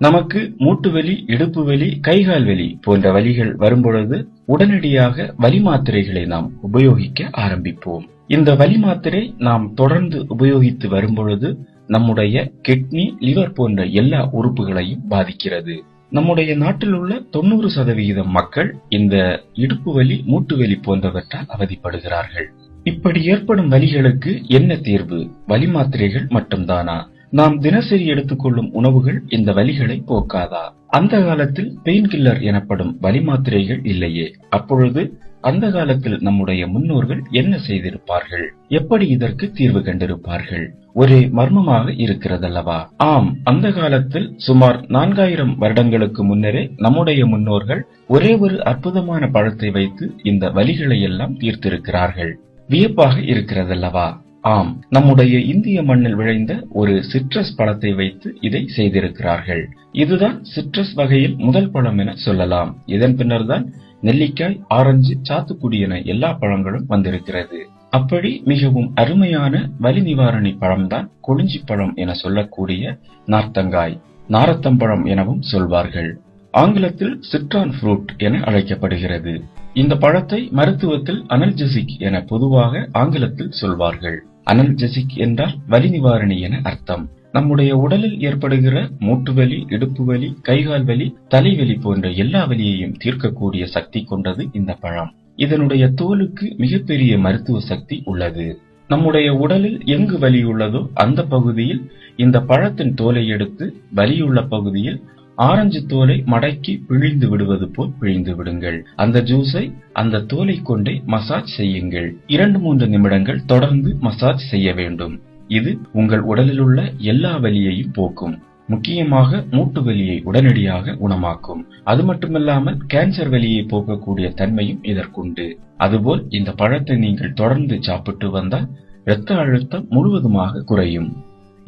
நமக்கு மூட்டு வலி இடுப்பு வலி கைகால் வலி போன்ற வலிகள் வரும்பொழுது உடனடியாக வலி மாத்திரைகளை நாம் உபயோகிக்க ஆரம்பிப்போம். இந்த வலி மாத்திரை நாம் தொடர்ந்து உபயோகித்து வரும்பொழுது நம்முடைய கிட்னி லிவர் போன்ற எல்லா உறுப்புகளையும் பாதிக்கிறது. நம்முடைய நாட்டில் உள்ள தொண்ணூறு சதவிகிதம் மக்கள் இந்த இடுப்பு வலி மூட்டு வலி போன்றவற்றால் அவதிப்படுகிறார்கள். இப்படி ஏற்படும் வலிகளுக்கு என்ன தீர்வு? வலி மாத்திரைகள் மட்டும்தானா? நாம் தினசரி எடுத்துக்கொள்ளும் உணவுகள் இந்த வலிகளை போக்காதா? அந்த காலத்தில் பெயின் கில்லர் எனப்படும் வலி மாத்திரைகள் இல்லையே. அப்பொழுது அந்த காலத்தில் நம்முடைய முன்னோர்கள் என்ன செய்திருப்பார்கள்? எப்படி இதற்கு தீர்வு கண்டிருப்பார்கள்? ஒரே மர்மமாக இருக்கிறதல்லவா? ஆம் அந்த காலத்தில் சுமார் நான்காயிரம் வருடங்களுக்கு முன்னரே நம்முடைய முன்னோர்கள் ஒரே ஒரு அற்புதமான பழத்தை வைத்து இந்த வலிகளை எல்லாம் தீர்த்திருக்கிறார்கள். வியப்பாக இருக்கிறதல்லவா? ஆம். நம்முடைய இந்திய மண்ணில் விளைந்த ஒரு சிட்ரஸ் பழத்தை வைத்து இதை செய்திருக்கிறார்கள். இதுதான் சிட்ரஸ் வகையில் முதல் பழம் என சொல்லலாம். இதன் பின்னர்தான் நெல்லிக்காய் ஆரஞ்சு சாத்துக்குடி என எல்லா பழங்களும் வந்திருக்கிறது. அப்படி மிகவும் அருமையான வலி நிவாரணி பழம்தான் கொளிஞ்சி பழம் என சொல்லக்கூடிய நார்த்தங்காய் நாரத்தம்பழம் எனவும் சொல்வார்கள். ஆங்கிலத்தில் சிட்ரான் ஃப்ரூட் என அழைக்கப்படுகிறது. இந்த பழத்தை மருத்துவத்தில் அனல்ஜெசிக் என பொதுவாக ஆங்கிலத்தில் சொல்வார்கள். அனல்ஜெசிக் என்றால் வலி நிவாரணி என அர்த்தம். நம்முடைய உடலில் ஏற்படுகிற மூட்டு வலி இடுப்பு வலி கைகால் வலி தலைவலி போன்ற எல்லா வலியையும் தீர்க்கக்கூடிய சக்தி கொண்டது இந்த பழம். இதனுடைய தோலுக்கு மிகப்பெரிய மருத்துவ சக்தி உள்ளது. நம்முடைய உடலில் எங்கு வலி உள்ளதோ அந்த பகுதியில் இந்த பழத்தின் தோலை எடுத்து வலியுள்ள பகுதியில் ஆரஞ்சு தோலை மடக்கி பிழிந்து விடுவது போல் பிழிந்து விடுங்கள். அந்த ஜூஸை அந்த தோலை கொண்டே மசாஜ் செய்யுங்கள். இரண்டு மூன்று நிமிடங்கள் தொடர்ந்து மசாஜ் செய்ய வேண்டும். இது உங்கள் உடலில் உள்ள எல்லா வலியையும் போக்கும். முக்கியமாக மூட்டு வலியை உடனடியாக குணமாக்கும். அது மட்டுமல்லாமல் கேன்சர் வலியை போக்கக்கூடிய தன்மையும் இதற்குண்டு. அதுபோல் இந்த பழத்தை நீங்கள் தொடர்ந்து சாப்பிட்டு வந்தால் இரத்த அழுத்தம் முழுவதுமாக குறையும்.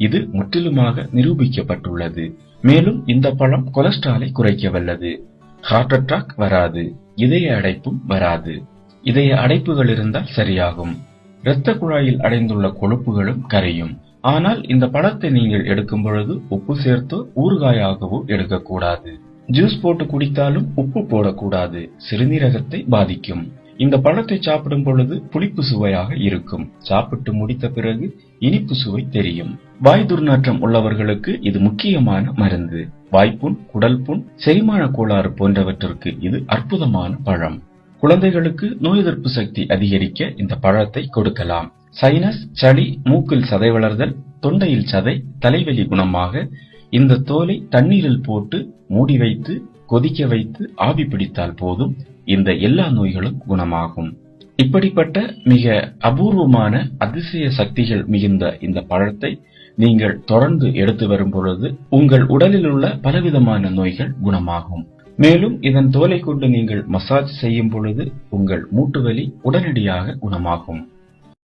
இது முற்றிலுமாக நிரூபிக்கப்பட்டுள்ளது. மேலும் இந்த பழம் கொலஸ்ட்ராலை குறைக்க வல்லது ஹார்ட் அட்டாக் வராது. இதய அடைப்பும் வராது. இதய அடைப்புகள் இருந்தால் சரியாகும். இரத்த குழாயில் அடைந்துள்ள கொழுப்புகளும் கரையும். ஆனால் இந்த பழத்தை நீங்கள் எடுக்கும் பொழுது உப்பு சேர்த்தோ ஊறுகாயாகவோ எடுக்கக்கூடாது. ஜூஸ் போட்டு குடித்தாலும் உப்பு போடக்கூடாது. சிறுநீரகத்தை பாதிக்கும். இந்த பழத்தை சாப்பிடும் பொழுது புளிப்பு சுவையாக இருக்கும். சாப்பிட்டு முடித்த பிறகு இனிப்பு சுவை தெரியும். வாய் துர்நாற்றம் உள்ளவர்களுக்கு இது முக்கியமான மருந்து. வாய்ப்புண் குடல் புண் செரிமான கோளாறு போன்றவற்றிற்கு இது அற்புதமான பழம். குழந்தைகளுக்கு நோய் எதிர்ப்பு சக்தி அதிகரிக்க இந்த பழத்தை கொடுக்கலாம். சைனஸ் சளி மூக்கில் சதை வளர்தல் தொண்டையில் சதை தலைவலி குணமாக இந்த தோலை தண்ணீரில் போட்டு மூடி வைத்து கொதிக்க வைத்து ஆவி பிடித்தால் போதும். இந்த எல்லா நோய்களும் குணமாகும். இப்படிப்பட்ட மிக அபூர்வமான அதிசய சக்திகள் மிகுந்த இந்த பழத்தை நீங்கள் தொடர்ந்து எடுத்து வரும் பொழுது உங்கள் உடலில் உள்ள பலவிதமான நோய்கள் குணமாகும். மேலும் இதன் தோலை கொண்டு நீங்கள் மசாஜ் செய்யும் பொழுது உங்கள் மூட்டுவலி உடனடியாக குணமாகும்.